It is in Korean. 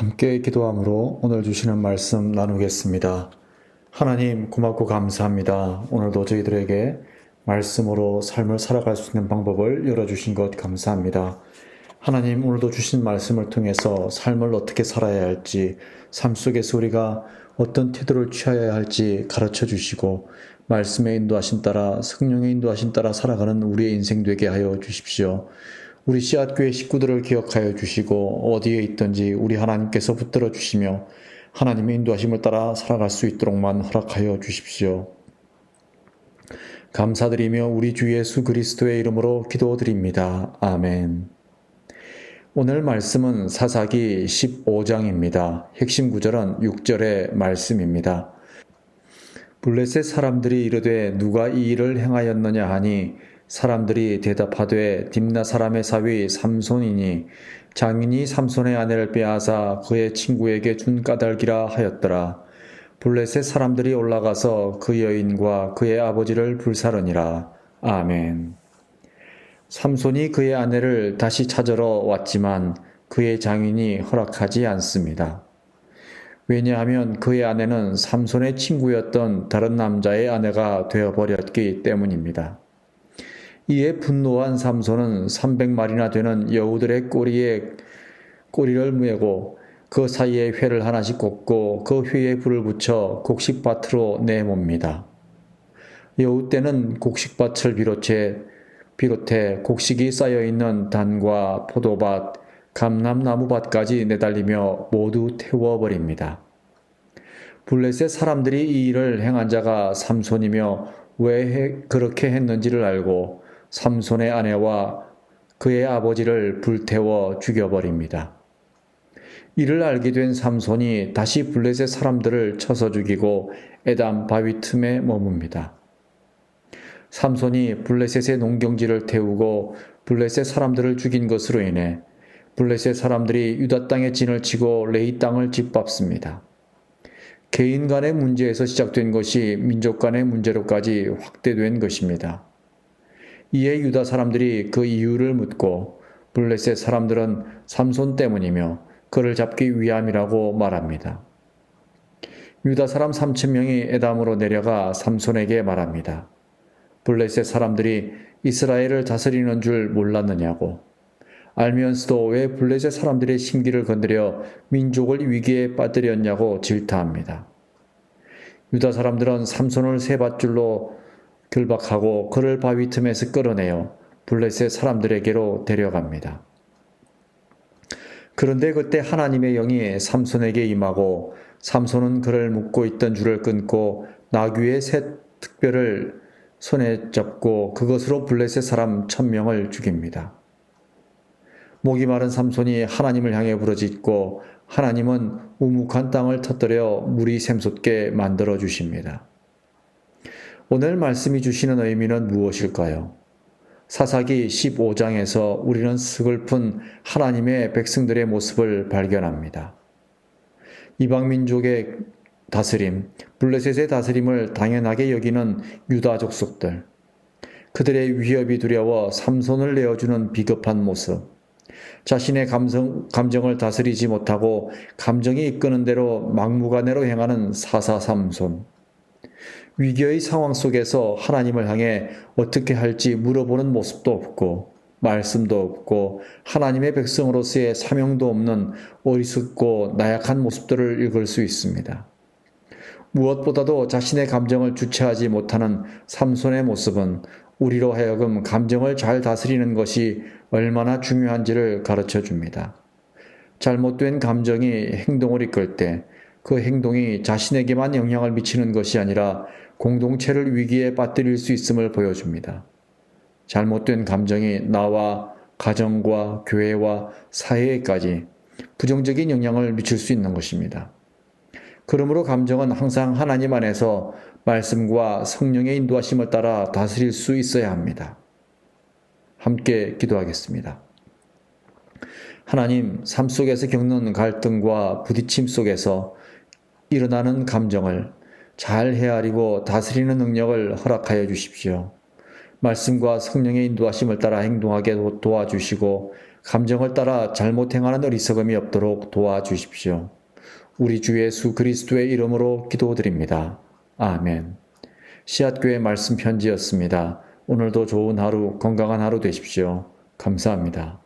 함께 기도함으로 오늘 주시는 말씀 나누겠습니다. 하나님 고맙고 감사합니다. 오늘도 저희들에게 말씀으로 삶을 살아갈 수 있는 방법을 열어주신 것 감사합니다. 하나님 오늘도 주신 말씀을 통해서 삶을 어떻게 살아야 할지, 삶 속에서 우리가 어떤 태도를 취하여야 할지 가르쳐 주시고, 말씀의 인도하신 따라, 성령의 인도하신 따라 살아가는 우리의 인생 되게 하여 주십시오. 우리 씨앗교회 식구들을 기억하여 주시고 어디에 있든지 우리 하나님께서 붙들어 주시며 하나님의 인도하심을 따라 살아갈 수 있도록만 허락하여 주십시오. 감사드리며 우리 주 예수 그리스도의 이름으로 기도드립니다. 아멘. 오늘 말씀은 사사기 15장입니다. 핵심 구절은 6절의 말씀입니다. 블레셋 사람들이 이르되 누가 이 일을 행하였느냐 하니 사람들이 대답하되 딥나 사람의 사위 삼손이니 장인이 삼손의 아내를 빼앗아 그의 친구에게 준 까닭이라 하였더라. 블레셋 사람들이 올라가서 그 여인과 그의 아버지를 불사르니라. 아멘. 삼손이 그의 아내를 다시 찾으러 왔지만 그의 장인이 허락하지 않습니다. 왜냐하면 그의 아내는 삼손의 친구였던 다른 남자의 아내가 되어버렸기 때문입니다. 이에 분노한 삼손은 300마리나 되는 여우들의 꼬리에 꼬리를 메고 그 사이에 회를 하나씩 꽂고 그 회에 불을 붙여 곡식밭으로 내뭅니다. 여우 때는 곡식밭을 비롯해, 비롯해 곡식이 쌓여있는 단과 포도밭, 감람나무밭까지 내달리며 모두 태워버립니다. 블레셋 사람들이 이 일을 행한 자가 삼손이며 왜 그렇게 했는지를 알고 삼손의 아내와 그의 아버지를 불태워 죽여버립니다. 이를 알게 된 삼손이 다시 블레셋 사람들을 쳐서 죽이고 에담 바위 틈에 머뭅니다. 삼손이 블레셋의 농경지를 태우고 블레셋 사람들을 죽인 것으로 인해 블레셋 사람들이 유다 땅에 진을 치고 레이 땅을 짓밟습니다. 개인 간의 문제에서 시작된 것이 민족 간의 문제로까지 확대된 것입니다. 이에 유다 사람들이 그 이유를 묻고 블레셋 사람들은 삼손 때문이며 그를 잡기 위함이라고 말합니다. 유다 사람 3천 명이 에담으로 내려가 삼손에게 말합니다. 블레셋 사람들이 이스라엘을 다스리는 줄 몰랐느냐고. 알면서도 왜 블레셋 사람들의 심기를 건드려 민족을 위기에 빠뜨렸냐고 질타합니다. 유다 사람들은 삼손을 세 밧줄로 결박하고 그를 바위 틈에서 끌어내어 블레셋 사람들에게로 데려갑니다. 그런데 그때 하나님의 영이 삼손에게 임하고 삼손은 그를 묶고 있던 줄을 끊고 나귀의 새 특별을 손에 잡고 그것으로 블레셋 사람 천명을 죽입니다. 목이 마른 삼손이 하나님을 향해 부르짖고 하나님은 우묵한 땅을 터뜨려 물이 샘솟게 만들어 주십니다. 오늘 말씀이 주시는 의미는 무엇일까요? 사사기 15장에서 우리는 스글픈 하나님의 백성들의 모습을 발견합니다. 이방민족의 다스림, 블레셋의 다스림을 당연하게 여기는 유다 족 속들, 그들의 위협이 두려워 삼손을 내어주는 비겁한 모습, 자신의 감성, 감정을 다스리지 못하고 감정이 이끄는 대로 막무가내로 행하는 사사삼손, 위기의 상황 속에서 하나님을 향해 어떻게 할지 물어보는 모습도 없고 말씀도 없고 하나님의 백성으로서의 사명도 없는 어리석고 나약한 모습들을 읽을 수 있습니다. 무엇보다도 자신의 감정을 주체하지 못하는 삼손의 모습은 우리로 하여금 감정을 잘 다스리는 것이 얼마나 중요한지를 가르쳐 줍니다. 잘못된 감정이 행동을 이끌 때 그 행동이 자신에게만 영향을 미치는 것이 아니라 공동체를 위기에 빠뜨릴 수 있음을 보여줍니다. 잘못된 감정이 나와 가정과 교회와 사회에까지 부정적인 영향을 미칠 수 있는 것입니다. 그러므로 감정은 항상 하나님 안에서 말씀과 성령의 인도하심을 따라 다스릴 수 있어야 합니다. 함께 기도하겠습니다. 하나님, 삶 속에서 겪는 갈등과 부딪힘 속에서 일어나는 감정을 잘 헤아리고 다스리는 능력을 허락하여 주십시오. 말씀과 성령의 인도하심을 따라 행동하게 도와주시고 감정을 따라 잘못 행하는 어리석음이 없도록 도와주십시오. 우리 주 예수 그리스도의 이름으로 기도드립니다. 아멘. 씨앗교회 말씀 편지였습니다. 오늘도 좋은 하루, 건강한 하루 되십시오. 감사합니다.